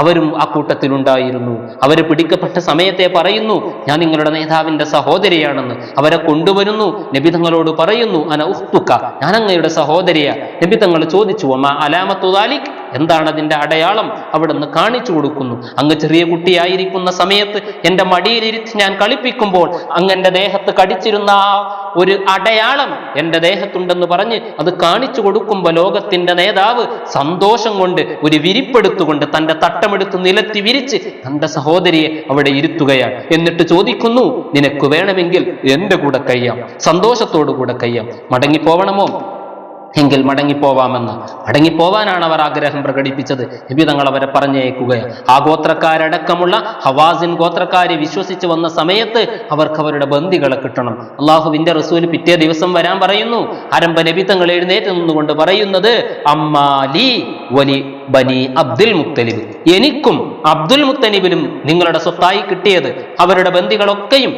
അവരും ആ കൂട്ടത്തിലുണ്ടായിരുന്നു. അവർ പിടിക്കപ്പെട്ട സമയത്തെ പറയുന്നു ഞാൻ നിങ്ങളുടെ നേതാവിന്റെ സഹോദരിയാണെന്ന്. അവരെ കൊണ്ടുവരുന്നു നബി തങ്ങളോട് പറയുന്നു അന ഉഹ്തുക്ക ഞാൻ അങ്ങയുടെ സഹോദരിയ. നബി തങ്ങൾ ചോദിച്ചു അമ്മ അലാമത്തു ദാലിക്? എന്താണ് അതിന്റെ അടയാളം? അവിടുന്ന് കാണിച്ചു കൊടുക്കുന്നു. അങ്ങ് ചെറിയ കുട്ടിയായിരിക്കുന്ന സമയത്ത് എന്റെ മടിയിലിരുത്തി ഞാൻ കളിപ്പിക്കുമ്പോൾ അങ്ങ് എന്റെ ദേഹത്ത് കടിച്ചിരുന്ന ആ ഒരു അടയാളം എന്റെ ദേഹത്തുണ്ടെന്ന് പറഞ്ഞ് അത് കാണിച്ചു കൊടുക്കുമ്പോൾ ലോകത്തിന്റെ നേതാവ് സന്തോഷം കൊണ്ട് ഒരു വിരിപ്പെടുത്തുകൊണ്ട് തന്റെ തട്ടമെടുത്ത് നിലത്തി വിരിച്ച് തന്റെ സഹോദരിയെ അവിടെ ഇരുത്തുകയാണ്. എന്നിട്ട് ചോദിക്കുന്നു നിനക്ക് വേണമെങ്കിൽ എന്റെ കൂടെ കഴിയാം സന്തോഷത്തോടു കൂടെ കഴിയാം മടങ്ങിപ്പോവണമോ? എങ്കിൽ മടങ്ങിപ്പോവാമെന്ന്. മടങ്ങിപ്പോവാനാണ് അവർ ആഗ്രഹം പ്രകടിപ്പിച്ചത്. നബി തങ്ങൾ അവരെ പറഞ്ഞേക്കുകയാണ് ആ ഗോത്രക്കാരടക്കമുള്ള ഹവാസിൻ ഗോത്രക്കാരെ വിശ്വസിച്ച് വന്ന സമയത്ത് അവർക്ക് അവരുടെ ബന്ദികളെ കിട്ടണം. അള്ളാഹുവിന്റെ റസൂൽ പിറ്റേ ദിവസം വരാൻ പറയുന്നു. ആരംഭ നബി തങ്ങൾ എഴുന്നേറ്റ് നിന്നുകൊണ്ട് പറയുന്നത് അമ്മാലി വലി ബനി അബ്ദുൽ മുത്തലിബ്. എനിക്കും അബ്ദുൽ മുത്തലിബിലും നിങ്ങളുടെ സ്വത്തായി കിട്ടിയത് അവരുടെ ബന്ധികളൊക്കെയും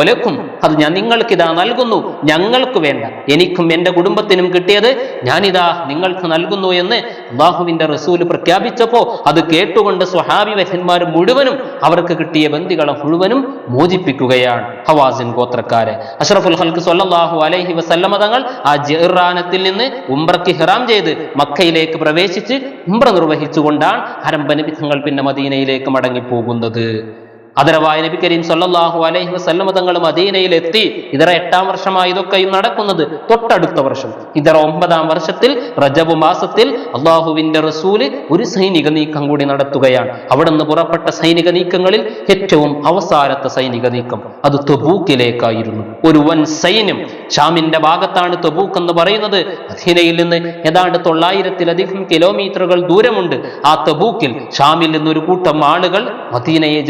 ഒലക്കും അത് ഞാൻ നിങ്ങൾക്ക് ഇതാ നൽകുന്നു. ഞങ്ങൾക്ക് വേണ്ട. എനിക്കും എന്റെ കുടുംബത്തിനും കിട്ടിയത് ഞാനിതാ നിങ്ങൾക്ക് നൽകുന്നു എന്ന് അള്ളാഹുവിന്റെ റസൂൽ പ്രഖ്യാപിച്ചപ്പോൾ അത് കേട്ടുകൊണ്ട് സ്വഹാബി വര്യന്മാർ മുഴുവനും അവർക്ക് കിട്ടിയ ബന്ധികളെ മുഴുവനും മോചിപ്പിക്കുകയാണ്. ഹവാസിൻ ഗോത്രക്കാരെ. അഷ്റഫുൽ ഹൽക്ക് സൊല്ലാഹു അലൈഹി വസല്ലമ തങ്ങൾ ആ ജിറാനത്തിൽ നിന്ന് ഉംറക്ക് ഹിറാം ചെയ്ത് മക്കയിലേക്ക് പ്രവേശിച്ച് ഉംറ നിർവഹിച്ചുകൊണ്ടാണ് ഹരംബനബി തങ്ങൾ പിന്നെ മദീനയിലേക്ക് മടങ്ങിപ്പോകുന്നത്. അതരവായ നബി കരീം സല്ലാഹു അലൈഹി വസല്ലമ തങ്ങൾ മദീനയിൽ എത്തി ഇതര എട്ടാം വർഷമായി ഇതൊക്കെയും നടക്കുന്നത്. തൊട്ടടുത്ത വർഷം. ഇതര ഒമ്പതാം വർഷത്തിൽ റജബ് മാസത്തിൽ അള്ളാഹുവിന്റെ റസൂൽ ഒരു സൈനിക നീക്കം കൂടി നടത്തുകയാണ്. അവിടെ നിന്ന് പുറപ്പെട്ട സൈനിക നീക്കങ്ങളിൽ ഏറ്റവും അവസാനത്തെ സൈനിക നീക്കം അത് തൊബൂക്കിലേക്കായിരുന്നു. ഒരു വൻ സൈന്യം ഷാമിന്റെ ഭാഗത്താണ് തൊബൂക്ക് എന്ന് പറയുന്നത്. മദീനയിൽ നിന്ന് ഏതാണ്ട് തൊള്ളായിരത്തിലധികം കിലോമീറ്ററുകൾ ദൂരമുണ്ട്. ആ തബൂക്കിൽ ഷാമിൽ ഒരു കൂട്ടം ആളുകൾ മദീനയെ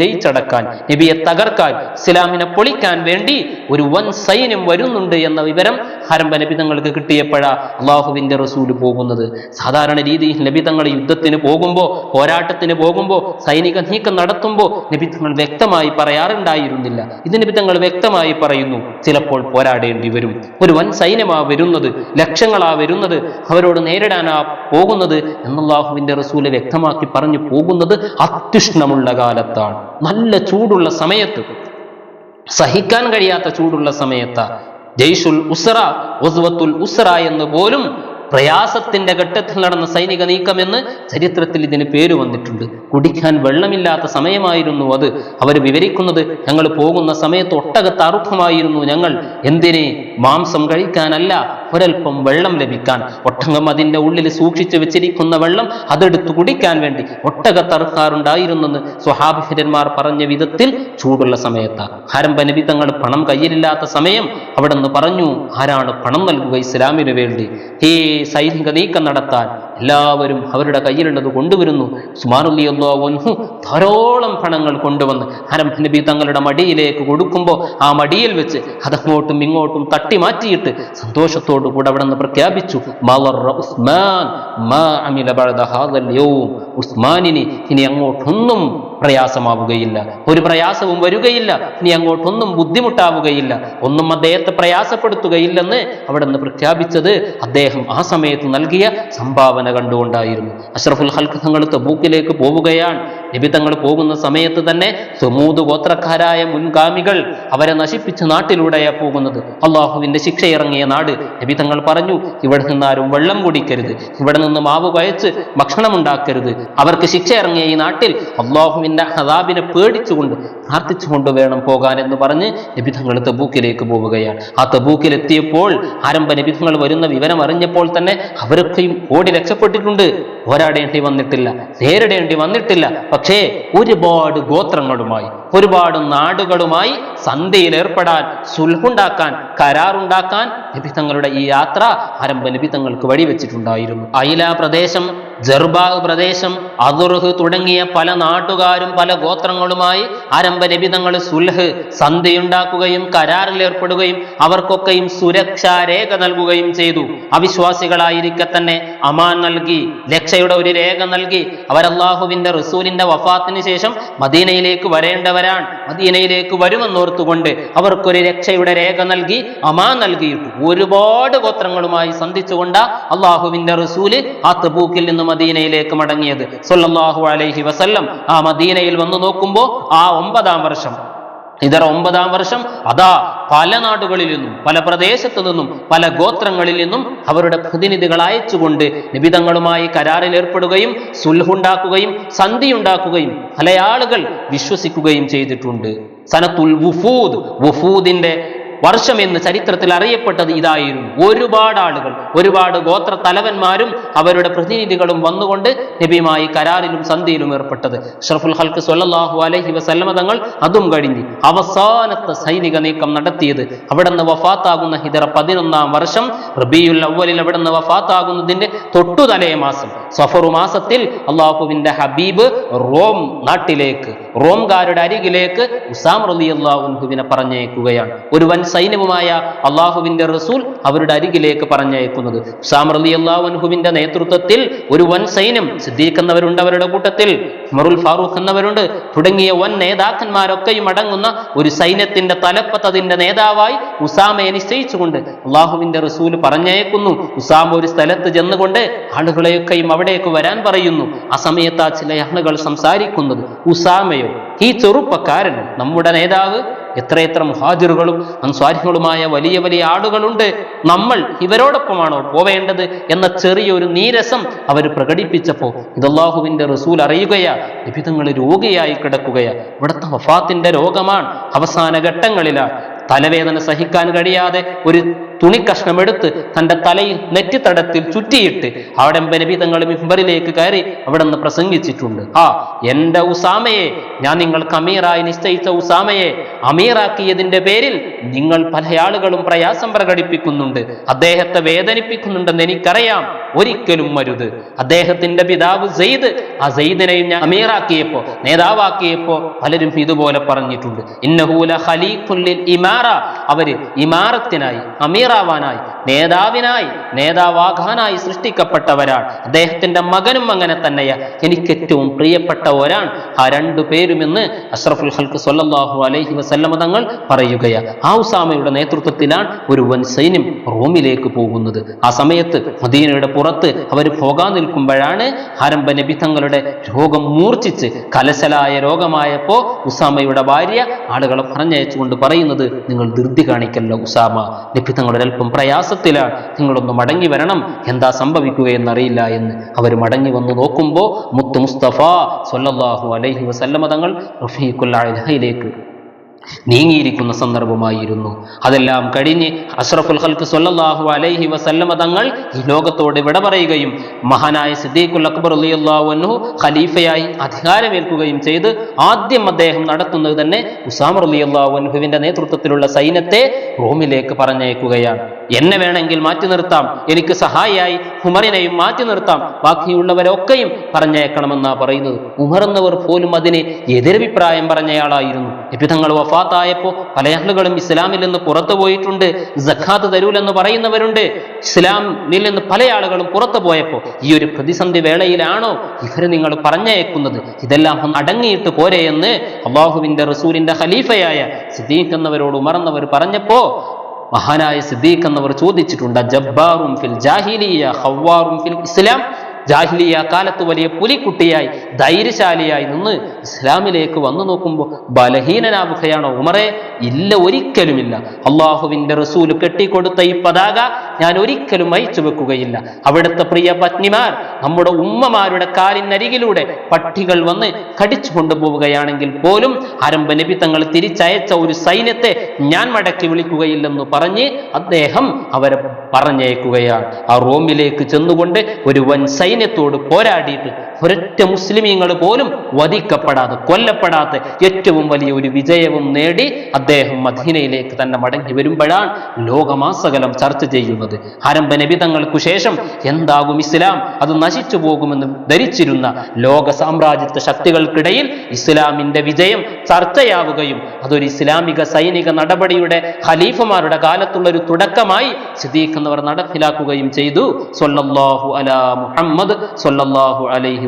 ജയിച്ചടക്കാൻ നബിയെ തകർക്കാൻ ഇസ്ലാമിനെ പൊളിക്കാൻ വേണ്ടി ഒരു വൻ സൈന്യം വരുന്നുണ്ട് എന്ന വിവരം ഹരംബ നബി തങ്ങൾക്ക് കിട്ടിയപ്പോഴാ അള്ളാഹുവിന്റെ റസൂൽ പോകുന്നത്. സാധാരണ രീതിയിൽ നബി തങ്ങൾ യുദ്ധത്തിന് പോകുമ്പോൾ പോരാട്ടത്തിന് പോകുമ്പോൾ സൈനിക നീക്കം നടത്തുമ്പോൾ നബി തങ്ങൾ വ്യക്തമായി പറയാറുണ്ടായിരുന്നില്ല. ഇത് നബി തങ്ങൾ വ്യക്തമായി പറയുന്നു. ചിലപ്പോൾ പോരാടേണ്ടി വരും. ഒരു വൻ സൈന്യമാ വരുന്നത് ലക്ഷങ്ങളാ വരുന്നത് അവരോട് നേരിടാനാ പോകുന്നത് എന്നല്ലാഹുവിന്റെ റസൂൽ വ്യക്തമാക്കി പറഞ്ഞു പോകുന്നത് അത്യുഷ്ണമുള്ള കാലത്താണ്. നല്ല ചൂടുള്ള സമയത്ത് സഹിക്കാൻ കഴിയാത്ത ചൂടുള്ള സമയത്ത് ജയ്ഷുൽ ഉസ്റ ഉസ്വത്തുൽ ഉസ്റ എന്ന് പോലും പ്രയാസത്തിന്റെ ഘട്ടത്തിൽ നടന്ന സൈനിക നീക്കം എന്ന് ചരിത്രത്തിൽ ഇതിന് പേര് വന്നിട്ടുണ്ട്. കുടിക്കാൻ വെള്ളമില്ലാത്ത സമയമായിരുന്നു അത്. അവർ വിവരിക്കുന്നത് ഞങ്ങൾ പോകുന്ന സമയത്ത് ഒട്ടകത്ത് അറുപ്പമായിരുന്നു ഞങ്ങൾ. എന്തിന്? മാംസം കഴിക്കാനല്ല ഒരൽപ്പം വെള്ളം ലഭിക്കാൻ. ഒട്ടകം അതിന്റെ ഉള്ളിൽ സൂക്ഷിച്ചു വെച്ചിരിക്കുന്ന വെള്ളം അതെടുത്ത് കുടിക്കാൻ വേണ്ടി ഒട്ടക തറുക്കാറുണ്ടായിരുന്നെന്ന് സ്വഹാഭിഹിരന്മാർ പറഞ്ഞ വിധത്തിൽ ചൂടുള്ള സമയത്ത് ഹരംബനബി നബി തങ്ങൾ പണം കയ്യിലില്ലാത്ത സമയം അവിടെ നിന്ന് പറഞ്ഞു ആരാണ് പണം നൽകുക ഇസ്ലാമിന് വേണ്ടി? ഈ സൈനിക നീക്കം നടത്താൻ എല്ലാവരും അവരുടെ കയ്യിലുള്ളത് കൊണ്ടുവരുന്നു. സുമാനുല്ലിയൊന്നു ധാരോളം പണങ്ങൾ കൊണ്ടുവന്ന് ഹരം നബി തങ്ങളുടെ മടിയിലേക്ക് കൊടുക്കുമ്പോൾ ആ മടിയിൽ വെച്ച് അതങ്ങോട്ടും ഇങ്ങോട്ടും തട്ടി മാറ്റിയിട്ട് സന്തോഷത്തോടു കൂടെ അവിടെ നിന്ന് പ്രഖ്യാപിച്ചു "മളറ ഉസ്മാൻ മാ അമില ബഅദ ഹാദൽ യൗം." ഉസ്മാനിന് ഇനി അങ്ങോട്ടൊന്നും പ്രയാസമാവുകയില്ല. ഒരു പ്രയാസവും വരികയില്ല. ഇനി അങ്ങോട്ടൊന്നും ബുദ്ധിമുട്ടാവുകയില്ല. ഒന്നും അദ്ദേഹത്തെ പ്രയാസപ്പെടുത്തുകയില്ലെന്ന് അവിടെ നിന്ന് പ്രഖ്യാപിച്ചത് അദ്ദേഹം ആ സമയത്ത് നൽകിയ സംഭാവന കണ്ടുകൊണ്ടായിരുന്നു. അഷ്റഫുൽ ഹൽക്ക് തങ്ങൾ തബൂക്കിലേക്ക് പോവുകയാണ്. നബി തങ്ങൾ പോകുന്ന സമയത്ത് തന്നെ സുമൂത് ഗോത്രക്കാരായ മുൻഗാമികൾ അവരെ നശിപ്പിച്ച നാട്ടിലൂടെയാണ് പോകുന്നത്. അള്ളാഹുവിന്റെ ശിക്ഷ ഇറങ്ങിയ നാട്. നബി തങ്ങൾ പറഞ്ഞു ഇവിടെ നിന്ന് ആരും വെള്ളം കുടിക്കരുത്. ഇവിടെ നിന്ന് മാവ് കയച്ച് ഭക്ഷണം ഉണ്ടാക്കരുത്. അവർക്ക് ശിക്ഷ ഇറങ്ങിയ ഈ നാട്ടിൽ അള്ളാഹുവിന്റെ ഹദാബിനെ പേടിച്ചുകൊണ്ട് പ്രാർത്ഥിച്ചുകൊണ്ട് വേണം പോകാൻ എന്ന് പറഞ്ഞ് നബിതങ്ങൾ തബൂക്കിലേക്ക് പോവുകയാണ്. ആ തബൂക്കിൽ എത്തിയപ്പോൾ ആരംഭ നബിതങ്ങൾ വരുന്ന വിവരം അറിഞ്ഞപ്പോൾ തന്നെ അവരൊക്കെയും ഓടി രക്ഷപ്പെട്ടിട്ടുണ്ട്. പോരാടേണ്ടി വന്നിട്ടില്ല. നേരിടേണ്ടി വന്നിട്ടില്ല. പക്ഷേ ഒരുപാട് ഗോത്രങ്ങളുമായി ഒരുപാട് നാടുകളുമായി സന്ധ്യയിൽ ഏർപ്പെടാൻ സുൽഹുണ്ടാക്കാൻ കരാറുണ്ടാക്കാൻ നബിതങ്ങളുടെ ഈ യാത്ര ആരംഭ നബിതങ്ങൾക്ക് വഴിവെച്ചിട്ടുണ്ടായിരുന്നു. അയില പ്രദേശം ജർബാഗ് പ്രദേശം അതുർഹ് തുടങ്ങിയ പല നാട്ടുകാരും പല ഗോത്രങ്ങളുമായി ആരംഭ നബിതങ്ങൾ സുൽഹ് സന്ധിയുണ്ടാക്കുകയും കരാറിൽ ഏർപ്പെടുകയും അവർക്കൊക്കെയും സുരക്ഷാ രേഖ നൽകുകയും ചെയ്തു. അവിശ്വാസികളായിരിക്കെ തന്നെ അമാൻ നൽകി രക്ഷയുടെ ഒരു രേഖ നൽകി. അവരല്ലാഹുവിന്റെ റസൂലിന്റെ വഫാത്തിന് ശേഷം മദീനയിലേക്ക് വരേണ്ടവരാണ്. മദീനയിലേക്ക് വരുമെന്നോർത്തുകൊണ്ട് അവർക്കൊരു രക്ഷയുടെ രേഖ നൽകി അമാൻ നൽകിയിട്ടു. ഒരുപാട് ഗോത്രങ്ങളുമായി സന്ധിച്ചുകൊണ്ട് അള്ളാഹുവിന്റെ റസൂൽ ആ തബൂക്കിൽ നിന്ന് മദീനയിലേക്ക് മടങ്ങിയത്. സൊല്ലാഹു അലൈഹി വസല്ലം ആ മദീനയിൽ വന്നു നോക്കുമ്പോൾ ആ ഒമ്പതാം വർഷം. ഇതര ഒമ്പതാം വർഷം അതാ പല നാടുകളിൽ നിന്നും പല പ്രദേശത്തു നിന്നും പല ഗോത്രങ്ങളിൽ നിന്നും അവരുടെ പ്രതിനിധികൾ അയച്ചുകൊണ്ട് നിബിതങ്ങളുമായി കരാറിലേർപ്പെടുകയും സുൽഹുണ്ടാക്കുകയും സന്ധിയുണ്ടാക്കുകയും പല ആളുകൾ വിശ്വസിക്കുകയും ചെയ്തിട്ടുണ്ട്. സനത്തുൽ വുഫൂദ് വുഫൂദിന്റെ വർഷം എന്ന് ചരിത്രത്തിൽ അറിയപ്പെട്ടത് ഇതായിരുന്നു. ഒരുപാട് ആളുകൾ ഒരുപാട് ഗോത്ര തലവന്മാരും അവരുടെ പ്രതിനിധികളും വന്നുകൊണ്ട് നബിയുമായി കരാറിലും സന്ധിയിലും ഏർപ്പെട്ടത്. ഷറഫുൽ ഹൽക്ക് സൊല്ലാഹു അലഹി വസല്ലമ തങ്ങൾ അതും കഴിഞ്ഞ് അവസാനത്തെ സൈനിക നീക്കം നടത്തിയത്. അവിടെ നിന്ന് വഫാത്താകുന്ന ഹിദറ പതിനൊന്നാം വർഷം റബിയുൽ അവലിൽ അവിടെ നിന്ന് വഫാത്താകുന്നതിന്റെ തൊട്ടുതലേ മാസം. സഫറു മാസത്തിൽ അള്ളാഹുവിന്റെ ഹബീബ് റോം നാട്ടിലേക്ക് റോംകാരുടെ അരികിലേക്ക് ഉസാം റലി അള്ളാഹുവിനെ പറഞ്ഞേക്കുകയാണ് ഒരു വൻ സൈന്യവുമായ അള്ളാഹുവിന്റെ റസൂൽ അവരുടെ അരികിലേക്ക് പറഞ്ഞയക്കുന്നത്. റലി അള്ളാഹുവിന്റെ നേതൃത്വത്തിൽ ഒരു വൻ സൈന്യം സിദ്ദീഖ് എന്നവരുണ്ട് അവരുടെ കൂട്ടത്തിൽ മറുൽ ഫാറൂഖ് എന്നവരുണ്ട് തുടങ്ങിയ വൻ നേതാക്കന്മാരൊക്കെയും അടങ്ങുന്ന ഒരു സൈന്യത്തിന്റെ തലപ്പത്തതിന്റെ നേതാവായി ഉസാമയെ നിശ്ചയിച്ചുകൊണ്ട് അള്ളാഹുവിന്റെ റസൂൽ പറഞ്ഞയക്കുന്നു. ഉസാമ ഒരു സ്ഥലത്ത് ചെന്നുകൊണ്ട് ആളുകളെയൊക്കെയും അവിടേക്ക് വരാൻ പറയുന്നു. ആ സമയത്ത് ആ ചില ആളുകൾ സംസാരിക്കുന്നത് ഉസാമയോ ഈ ചെറുപ്പക്കാരൻ നമ്മുടെ നേതാവ് എത്രയെത്ര മുഹാജിറുകളും അൻസ്വാരികളുമായ വലിയ വലിയ ആളുകളുണ്ട് നമ്മൾ ഇവരോടൊപ്പമാണോ പോവേണ്ടത് എന്ന ചെറിയൊരു നീരസം അവർ പ്രകടിപ്പിച്ചപ്പോൾ ഇതല്ലാഹുവിന്റെ റസൂൽ അറിയുകയാ വിവിധങ്ങൾ രോഗിയായി കിടക്കുകയാ. ഇവിടുത്തെ വഫാത്തിന്റെ രോഗമാണ് അവസാന ഘട്ടങ്ങളിലാണ് തലവേദന സഹിക്കാൻ കഴിയാതെ ഒരു തുണിക്കഷ്ണം എടുത്ത് തന്റെ തലയിൽ നെറ്റിത്തടത്തിൽ ചുറ്റിയിട്ട് അവിടെ നബി തങ്ങൾ മിമ്പറിലേക്ക് കയറി അവിടെ നിന്ന് പ്രസംഗിച്ചിട്ടുണ്ട്. ആ എന്റെ ഉസാമയെ ഞാൻ നിങ്ങൾക്ക് അമീറായി നിശ്ചയിച്ച ഉസാമയെ അമീറാക്കിയതിന്റെ പേരിൽ നിങ്ങൾ പല ആളുകളും പ്രയാസം പ്രകടിപ്പിക്കുന്നുണ്ട്. അദ്ദേഹത്തെ വേദനിപ്പിക്കുന്നുണ്ടെന്ന് എനിക്കറിയാം. ഒരിക്കലും മരുത്. അദ്ദേഹത്തിന്റെ പിതാവ് സെയ്ദ് ആ സെയ്ദിനെയും ഞാൻ അമീറാക്കിയപ്പോൾ നേതാവാക്കിയപ്പോൾ പലരും ഇതുപോലെ പറഞ്ഞിട്ടുണ്ട്. ഇന്നഹൂല ഖലീഖുല്ലിൽ ഇമാറ. അവർ ഇമാറത്തിനായി അമീറാവാനായി നേതാവിനായി നേതാവാകാനായി സൃഷ്ടിക്കപ്പെട്ടവരാണ്. അദ്ദേഹത്തിന്റെ മകനും അങ്ങനെ തന്നെയാ. എനിക്ക് ഏറ്റവും പ്രിയപ്പെട്ട ഒരാൾ ആ രണ്ടു പേരുമെന്ന് അഷ്റഫുൽ ഹൽക്ക് സൊല്ലാഹു അലൈഹി വസല്ലമ തങ്ങൾ പറയുകയാണ് ആ ഉസാമയുടെ നേതൃത്വത്തിലാണ് ഒരു വൻ സൈന്യം റോമിലേക്ക് പോകുന്നത്. ആ സമയത്ത് മദീനയുടെ പുറത്ത് അവർ പോകാൻ നിൽക്കുമ്പോഴാണ് ആരംഭ നബി തങ്ങളുടെ രോഗം മൂർച്ഛിച്ച് കലശലായ രോഗമായപ്പോൾ ഉസാമയുടെ ഭാര്യ ആളുകളെ പറഞ്ഞയച്ചുകൊണ്ട് പറയുന്നത് നിങ്ങൾ ധൃതി കാണിക്കല്ല ഉസാമ. നബി തങ്ങളുടെ അല്പം പ്രയാസത്തിലാണ് നിങ്ങളൊന്ന് മടങ്ങി വരണം. എന്താ സംഭവിക്കുകയെന്നറിയില്ല എന്ന് അവർ മടങ്ങി വന്നു നോക്കുമ്പോൾ മുത്ത് മുസ്തഫ സല്ലല്ലാഹു അലൈഹി വസല്ലമ തങ്ങൾ നീങ്ങിയിരിക്കുന്ന സന്ദർഭമായിരുന്നു. അതെല്ലാം കഴിഞ്ഞ് അഷ്റഫുൽ ഹൽക്ക് സൊല്ലാഹു അലൈഹി വസല്ലമ തങ്ങൾ ഈ ലോകത്തോട് വിട പറയുകയും മഹാനായ സിദ്ദീഖുൽ അക്ബർ അൻഹു ഖലീഫയായി അധികാരമേൽക്കുകയും ചെയ്ത് ആദ്യം അദ്ദേഹം നടത്തുന്നത് തന്നെ ഉസാമ റളിയല്ലാഹു അൻഹുവിന്റെ നേതൃത്വത്തിലുള്ള സൈന്യത്തെ റോമിലേക്ക് പറഞ്ഞയക്കുകയാണ്. എന്നെ വേണമെങ്കിൽ മാറ്റി നിർത്താം. എനിക്ക് സഹായിയായി ഉമറിനെയും മാറ്റി നിർത്താം. ബാക്കിയുള്ളവരൊക്കെയും പറഞ്ഞേക്കണമെന്നാ പറയുന്നത്. ഉമർ എന്നവർ പോലും അതിന് എതിരഭിപ്രായം പറഞ്ഞയാളായിരുന്നു. എപ്പിതങ്ങൾ വഫാത്തായപ്പോ പല ആളുകളും ഇസ്ലാമിൽ നിന്ന് പുറത്തു പോയിട്ടുണ്ട്. ജഖാത്ത് തരൂലെന്ന് പറയുന്നവരുണ്ട്. ഇസ്ലാമിൽ നിന്ന് പല ആളുകളും പുറത്തു പോയപ്പോ ഈ ഒരു പ്രതിസന്ധി വേളയിലാണോ ഇവർ നിങ്ങൾ പറഞ്ഞയക്കുന്നത്? ഇതെല്ലാം അടങ്ങിയിട്ട് പോരെ എന്ന് അള്ളാഹുവിന്റെ റസൂലിന്റെ ഖലീഫയായ സിദ്ദീഖ് എന്നവരോട് ഉമർന്നവർ പറഞ്ഞപ്പോ മഹാനായ സിദ്ദീഖ് എന്നവർ ചോദിച്ചിട്ടുണ്ട് ജബ്ബാറും ഫിൽ ജാഹിലിയ ഹവ്വാറും ഫിൽ ഇസ്ലാം. ജാഹിലിയ കാലത്ത് വലിയ പുലിക്കുട്ടിയായി ധൈര്യശാലിയായി നിന്ന് ഇസ്ലാമിലേക്ക് വന്നു നോക്കുമ്പോൾ ബലഹീനനാവുകയാണോ ഉമറെ. ഇല്ല ഒരിക്കലുമില്ല. അള്ളാഹുവിന്റെ റസൂൽ കെട്ടിക്കൊടുത്ത ഈ പതാക ഞാൻ ഒരിക്കലും അയച്ചു വെക്കുകയില്ല. അവിടുത്തെ പ്രിയ പത്നിമാർ നമ്മുടെ ഉമ്മമാരുടെ കാലിനരികിലൂടെ പട്ടികൾ വന്ന് കടിച്ചു കൊണ്ടുപോവുകയാണെങ്കിൽ പോലും ആരംഭ നബി തങ്ങൾ തിരിച്ചയച്ച ഒരു സൈന്യത്തെ ഞാൻ മടക്കി വിളിക്കുകയില്ലെന്ന് പറഞ്ഞ് അദ്ദേഹം അവരെ പറഞ്ഞേക്കുകയാണ് ആ റോമിലേക്ക് ചെന്നുകൊണ്ട് ഒരു വൻ സൈന്യത്തോട് പോരാടിയിട്ട് ഒരൊറ്റ മുസ്ലിമീങ്ങൾ പോലും വധിക്കപ്പെടാതെ കൊല്ലപ്പെടാതെ ഏറ്റവും വലിയ ഒരു വിജയവും നേടി അദ്ദേഹം മദീനയിലേക്ക് തന്നെ മടങ്ങി വരുമ്പോഴാണ് ലോകമാസകലം ചർച്ച ചെയ്യുന്നത്. ആരംഭ നബിതങ്ങൾക്കു ശേഷം എന്താകും ഇസ്ലാം? അത് നശിച്ചു പോകുമെന്ന് ധരിച്ചിരുന്ന ലോക സാമ്രാജ്യത്വ ശക്തികൾക്കിടയിൽ ഇസ്ലാമിന്റെ വിജയം ചർച്ചയാവുകയും അതൊരു ഇസ്ലാമിക സൈനിക നടപടിയുടെ ഖലീഫമാരുടെ കാലത്തുള്ള ഒരു തുടക്കമായി സിദ്ദീഖ് എന്നവർ നടപ്പിലാക്കുകയും ചെയ്തു. സൊല്ലാഹു അല മുഹമ്മദ് സൊല്ലാഹു അലൈഹി